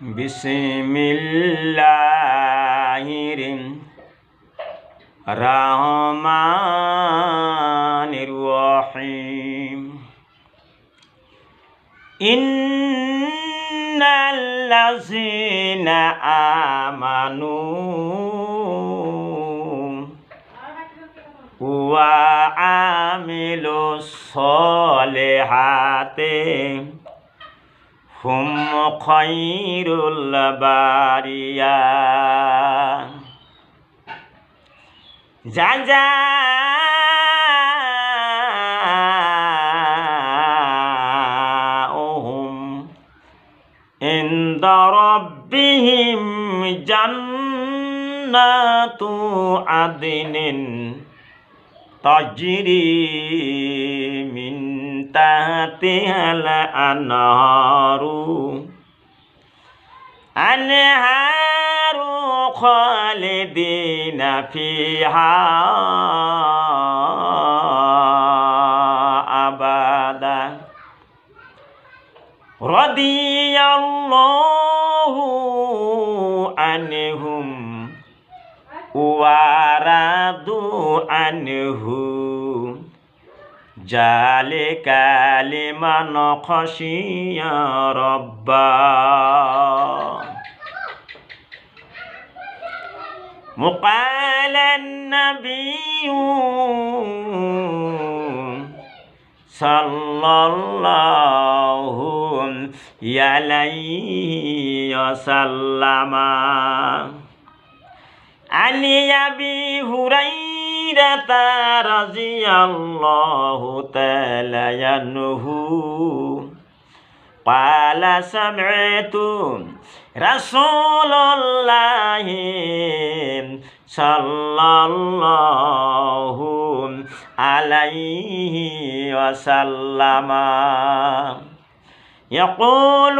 বিসমিল্লাহির রহমানির রহিম। ইন্নাল্লাযীনা আমানু ওয়া আমিলুস সলিহাতি হুম খৈরুল বারিয়া যা যা ওহুম عند ربهم جنات عدن تجري من تحتها الأنهار أنهار خالدين فيها أبدا رضي الله ورضوا عنه ذلك لمن خشي ربه وقال النبي صلى الله عليه وسلم عن أبي هريرة رضي الله تعالى عنه قال سمعت رسول الله صلى الله عليه وسلم يقول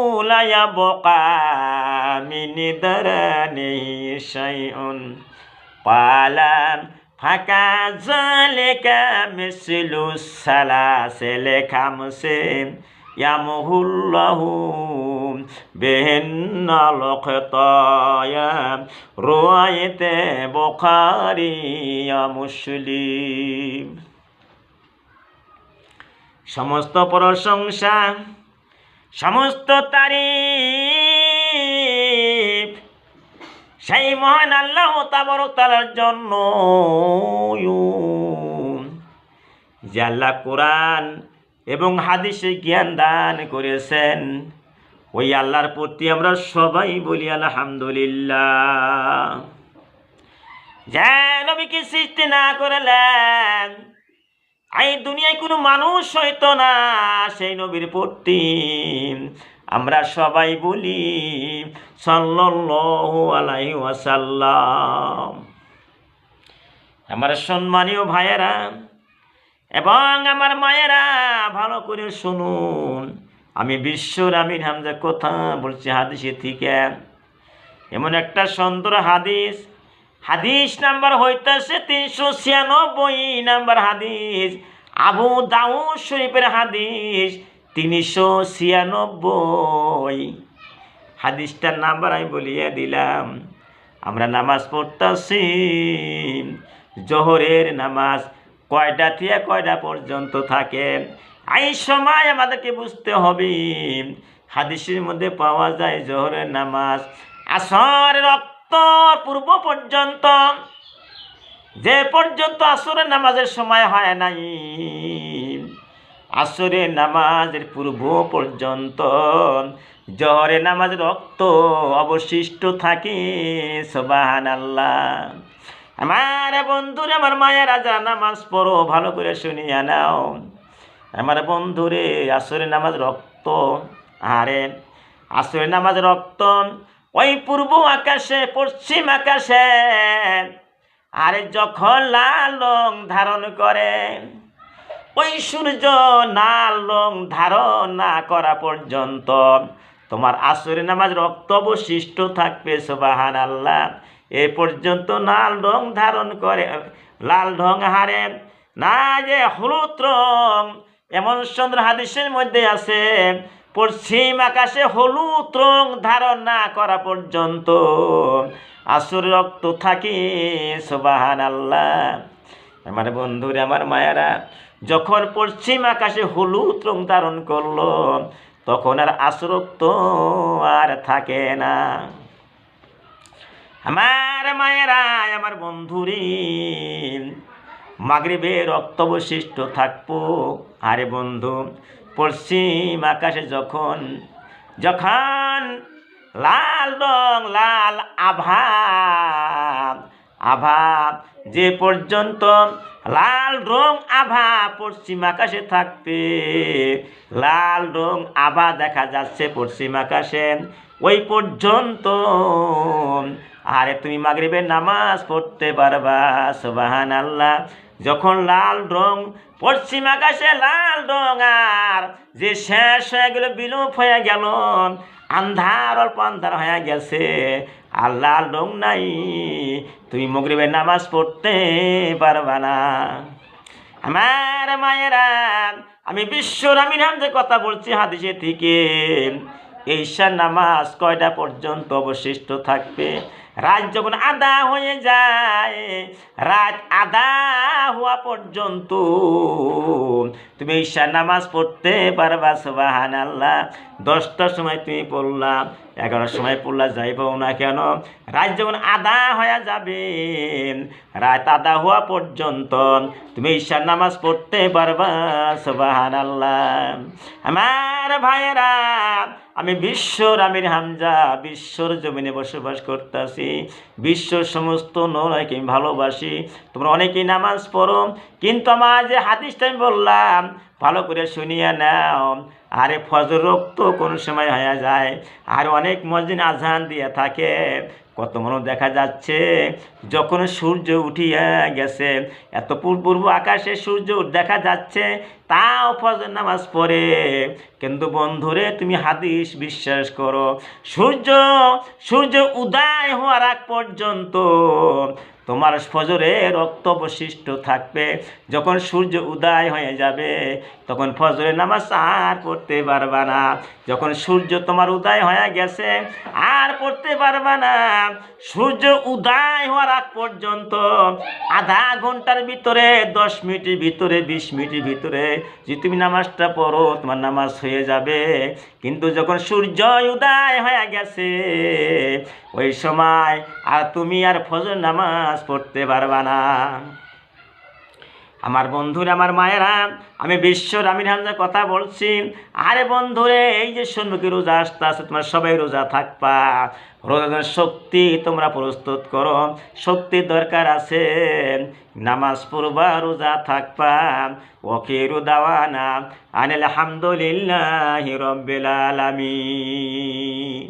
لا يبقى من درنه شيء قال فكذلك مثل السلاسل خمس يمه الله بهن الخطايا رواية بخاري مسلم সমস্ত প্রশংসা সমস্ত তারিফ। সেই মহান আল্লাহ তাবরক তালার জন্য। যে আল্লাহ কোরআন এবং হাদিসে জ্ঞান দান করেছেন, ওই আল্লাহর প্রতি আমরা সবাই বলি আলহামদুলিল্লাহ। যে নবীকে সৃষ্টি না করলেন এই দুনিয়ায় কোনো মানুষ হইতো না, সেই নবীর প্রতি। আমরা সবাই বলি, সাল্লাল্লাহু আমার সম্মানীয় ভাইয়েরা এবং আমার মায়েরা, ভালো করে শুনুন। আমি বিশ্বর আমির হামজা কথা বলছি হাদিসে থেকে। এমন একটা সুন্দর হাদিস হাদিস নাম্বার হইতেছে তিনশো ছিয়ানব্বই, নাম্বার হাদিস। আবু দাউদ শরীফের হাদিস তিনশো ছিয়ানব্বই। হাদিসটার নাম্বার আমি বলিয়া দিলাম। আমরা নামাজ পড়তেছি। জোহরের নামাজ কয়টা থেকে কয়টা পর্যন্ত থাকে? এই সময় আমাদেরকে বুঝতে হবে। হাদিসের মধ্যে পাওয়া যায় জোহরের নামাজ। আসর রক্ত পূর্ব পর্যন্ত। যে পর্যন্ত আসরের নামাজের সময় হয় নাই, আসরের নামাজের পূর্ব পর্যন্ত জহরে নামাজ রক্ত অবশিষ্ট থাকে সবাহান আল্লাহ আমার বন্ধুরে, আমার মায়েরা রাজা নামাজ পড়ো, ভালো করে শুনিয়া নাও। আমার বন্ধুরে আসরে নামাজ রক্ত, আরে আসরে নামাজ রক্ত ওই পূর্ব আকাশে, পশ্চিম আকাশে আরে যখন লাল রং ধারণ করে, ওই সূর্য লাল রং ধারণ না করা পর্যন্ত তোমার আসরে নামাজ রক্ত অবশিষ্ট থাকবে সোবাহান আল্লাহ এ পর্যন্ত লাল রং ধারণ করে, লাল রং হারে না, যে হলুদ রং, এমন সুন্দর হাদিসের মধ্যে আছে পশ্চিম আকাশে হলুদ রং ধারণ না করা পর্যন্ত আসুর রক্ত থাকি সোবাহান আল্লাহ আমার বন্ধুরে, আমার মায়েরা, যখন পশ্চিম আকাশে হলুদ রং ধারণ করল, তখন আর আসরক্ত আর থাকে না। আমার মায়েরা, আমার বন্ধুরি মাগরিবে রক্তবশিষ্ট থাকব। আরে বন্ধু পশ্চিম আকাশে যখন যখন লাল রং, লাল আভা আভা যে পর্যন্ত লাল রং আভা পশ্চিম আকাশে থাকবে লাল রং আভা দেখা যাচ্ছে পশ্চিম আকাশে, ওই পর্যন্ত। আরে তুমি মাগরিবের নামাজ পড়তে পারবা সোবাহান আল্লাহ যখন লাল রং, পশ্চিম আকাশে লাল রং, আর যে শেষ হয়ে গেল, বিলোপ হয়ে গেল, আন্ধার, অল্প আন্ধার হয়ে গেছে, আর লাল রং নাই, তুমি মগরিবের নামাজ পড়তে পারবা না। আমার মায়েরা, আমি বিশ্বর আমি যে কথা বলছি হাদিসে থেকে, ঈশার নামাজ কয়টা পর্যন্ত অবশিষ্ট থাকবে? রাত যখন আদা হয়ে যায়, রাত আদা হওয়া পর্যন্ত তুমি ঈশার নামাজ পড়তে পারবা সুবাহান আল্লাহ দশটার সময় তুমি পড়লাম এগারোটার সময় পড়লা, যাই যাইবও না কেন? রাত যখন আদা হয়ে যাবে, রাত আদা হওয়া পর্যন্ত তুমি ঈশার নামাজ পড়তে পারবা সুবাহান আল্লাহ আমার ভাইয়েরা আমি বিশ্বর আমির হামজা, বিশ্বর জমিনে বসবাস করতেছি, বিশ্বর সমস্ত নরাকে আমি ভালোবাসি। তোমরা অনেকেই নামাজ পড়ো, কিন্তু আমার যে হাদিসটা আমি বললাম, ভালো করে শুনিয়া নাও। আরে ফজর রক্ত কোন সময় হয়ে যায়। আর অনেক মসজিদ আজান দিয়ে থাকে। কত মনে দেখা যাচ্ছে? যখন সূর্য উঠিয়া গেছে, এত পূর্ব আকাশে সূর্য দেখা যাচ্ছে, তাও ফজর নামাজ পড়ে। কিন্তু বন্ধুরে, তুমি হাদিস বিশ্বাস করো, সূর্য সূর্য উদয় হওয়ার আগ পর্যন্ত তোমার ফজরে রক্ত অবশিষ্ট থাকবে। যখন সূর্য উদয় হয়ে যাবে, তখন ফজরের নামাজ আর পড়তে পারবা না। যখন সূর্য তোমার উদয় হয়ে গেছে, আর পড়তে পারবা না। সূর্য উদয় হওয়ার আগ পর্যন্ত আধা ঘণ্টার ভিতরে, দশ মিনিটের ভিতরে, বিশ মিনিটের ভিতরে যে তুমি নামাজটা পড়ো, তোমার নামাজ হয়ে যাবে। কিন্তু যখন সূর্য উদয় হয়ে গেছে, ওই সময় আর তুমি আর ফজর নামাজ পড়তে পারবা না। আমার বন্ধুরা, আমার মায়েরা, আমি বিশ্ব আমির হামজার কথা বলছি। আরে বন্ধুরে এই যে সম্মুখে রোজা আসতে আছে তোমার সবাই রোজা থাকবা। রোজার শক্তি তোমরা প্রস্তুত করো শক্তির দরকার আছে। নামাজ পড়বা, রোজা থাকবা। ওকিরু দাওয়ানা আনিল হামদুলিল্লাহি রব্বিল আলামিন।